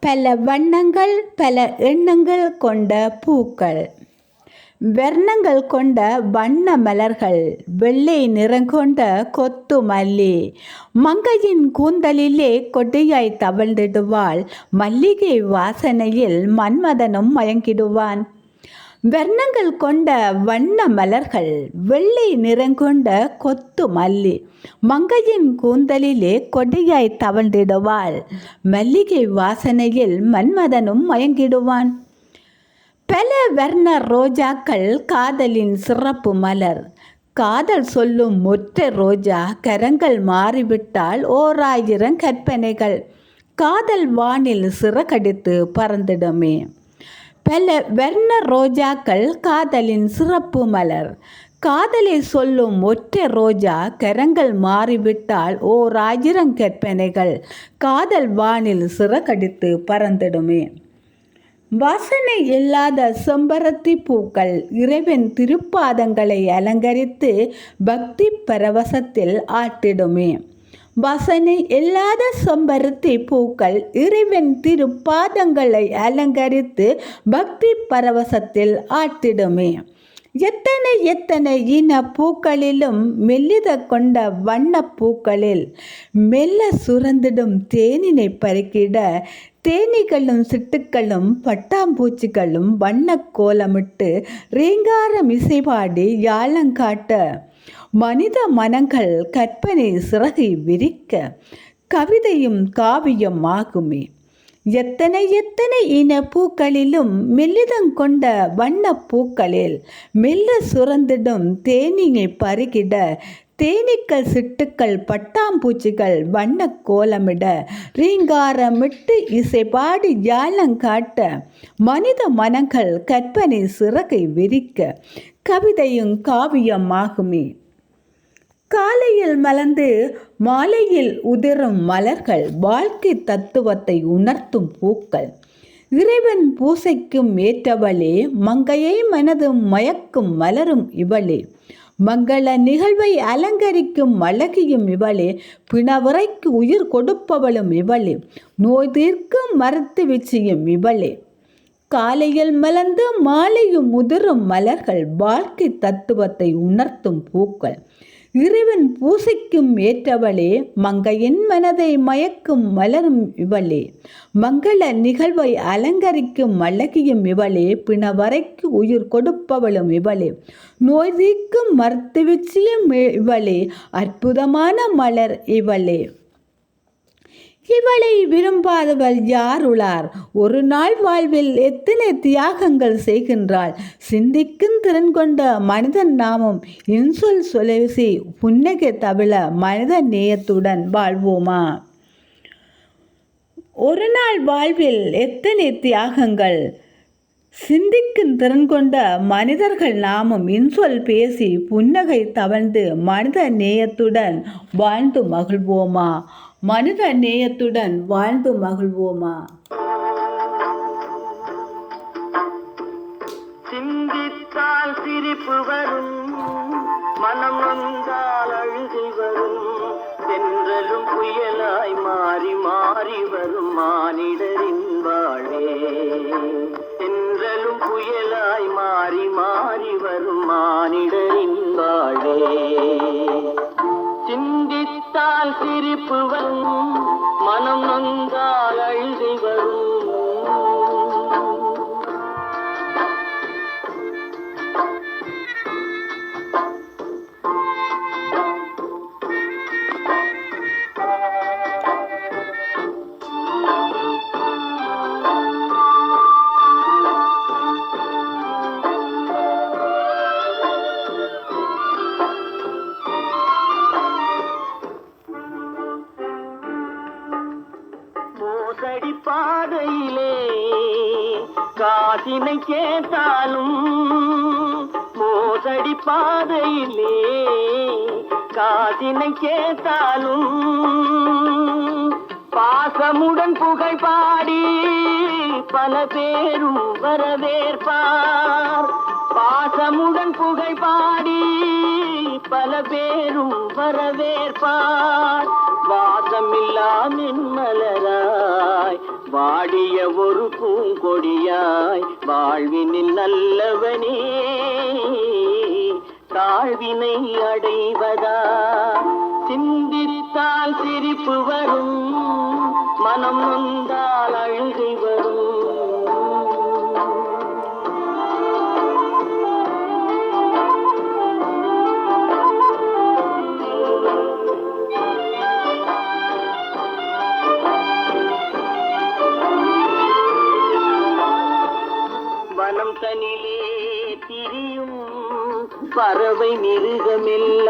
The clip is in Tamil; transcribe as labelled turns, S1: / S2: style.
S1: பல வண்ணங்கள் பல எண்ணங்கள் கொண்ட பூக்கள். வர்ணங்கள் கொண்ட வண்ண மலர்கள் வெள்ளை நிறம் கொண்ட கொத்து மல்லி மங்கையின் கூந்தலிலே கொடியாய் தவழ்ந்திடுவாள். மல்லிகை வாசனையில் மன்மதனும் மயங்கிடுவான். வர்ணங்கள் கொண்ட வண்ண மலர்கள் வெள்ளை நிறங்கொண்ட கொத்து மல்லி. மங்கையின் கூந்தலிலே கொடியாய் தவழ்ந்திடுவாள். மல்லிகை வாசனையில் மன்மதனும் மயங்கிடுவான். பல வர்ண ரோஜாக்கள் காதலின் சிறப்பு மலர். காதல் சொல்லும் ஒற்றை ரோஜா கரங்கள் மாறிவிட்டால் ஓர் ஆயிரம் கற்பனைகள். காதல் வானில் சிறகடித்து பறந்திடுமே. பல வர்ண ரோஜாக்கள் காதலின் சிறப்பு மலர். காதலை சொல்லும் ஒற்றை ரோஜா கரங்கள் மாறிவிட்டால் ஓர் ஆயிரம் கற்பனைகள். காதல் வானில் சிறகடித்து பறந்திடுமே. வாசனை இல்லாத செம்பருத்தி பூக்கள் இறைவன் திருப்பாதங்களை அலங்கரித்து பக்தி பரவசத்தில் ஆட்டிடுமே. வசனை இல்லாத செம்பருத்தி பூக்கள் இறைவன் திருப்பாதங்களை அலங்கரித்து பக்தி பரவசத்தில் ஆட்டிடுமே. எத்தனை எத்தனை இன பூக்களிலும் மெல்லித கொண்ட வண்ண பூக்களில் மெல்ல சுரந்திடும் தேனினை பருக்கிட தேனீகளும் சிட்டுக்களும் பட்டாம்பூச்சிகளும் வண்ண கோலமிட்டு ரீங்காரம் இசைபாடி யாழங்காட்ட மனித மனங்கள் கற்பனை சிறகை விரிக்க கவிதையும் காவியம் ஆகுமே. எத்தனை எத்தனை இன பூக்களிலும் மெல்லிதம் கொண்ட வண்ண பூக்களில் மெல்ல சுரந்திடும் தேனீயை பருகிட தேனீக்கள் சிட்டுக்கள் பட்டாம்பூச்சிகள் வண்ண கோலமிட ரீங்காரமிட்டு இசைபாடி யாழங்காட்ட மனித மனங்கள் கற்பனை சிறகை விரிக்க கவிதையும் காவியமாகுமே. காலையில் மலர்ந்து மாலையில் உதிரும் மலர்கள் வாழ்க்கை தத்துவத்தை உணர்த்தும் பூக்கள். இறைவன் பூசைக்கும் ஏற்றவளே மங்கையை மனதும் மயக்கும் மலரும் இவளே. மங்கள நிகழ்வை அலங்கரிக்கும் அழகியும் இவளே பிணவுரைக்கு உயிர் கொடுப்பவளும் இவளே நோய் தீர்க்கும் மரத்து வீச்சியும் இவளே. காலையில் மலர்ந்து மாலையும் முதிரும் மலர்கள் வாழ்க்கை தத்துவத்தை உணர்த்தும் பூக்கள். இறைவன் பூசைக்கும் ஏற்றவளே மங்கையின் மனதை மயக்கும் மலரும் இவளே. மங்கள நிகழ்வை அலங்கரிக்கும் அழகியும் இவளே பிணவரைக்கு உயிர் கொடுப்பவளும் இவளே. நோய் தீக்கும் மருத்துவச்சியும் இவளே அற்புதமான மலர் இவளே. இவளை விரும்பாதவள் யார் உளார் ஒரு நாள் வாழ்வில் எத்தனை தியாகங்கள் செய்கின்றாள்? சிந்திக்கும் திறன் கொண்ட மனிதன் நாமம் இன்சொல் சொலேசி புன்னகை தவிழ மனித நேயத்துடன் வாழ்வோமா? ஒரு நாள் வாழ்வில் எத்தனை தியாகங்கள்? சிந்திக்கும் திறன் கொண்ட மனிதர்கள் நாமும் இன்சொல் பேசி புன்னகை தவழ்ந்து மனித நேயத்துடன் வாழ்ந்து மகிழ்வோமா? மனித நேயத்துடன் வாழ்ந்து மகிழ்வோமா?
S2: சிந்தித்தால் சிரிப்பு வரும் மனம் சிந்தித்தால் சிரிப்பு காசினை கேட்டாலும் மோசடி பாதையிலே காதினை கேட்டாலும் பாசமுடன் புகைப்பாடி பல பேரும் வரவேற்பார். பாசமுடன் புகைப்பாடி பல பேரும் வரவேற்பார். வாசமில்லா மின்மலராய் ஒரு பூங்கொடியாய் வாழ்வினில் நல்லவனே. தாழ்வினை அடைவதா? சிந்தித்தால் சிரிப்பு வரும். மனம் நொந்தால் அழுகே தனிலே திரியும் பறவை மிருகமெல்லாம்.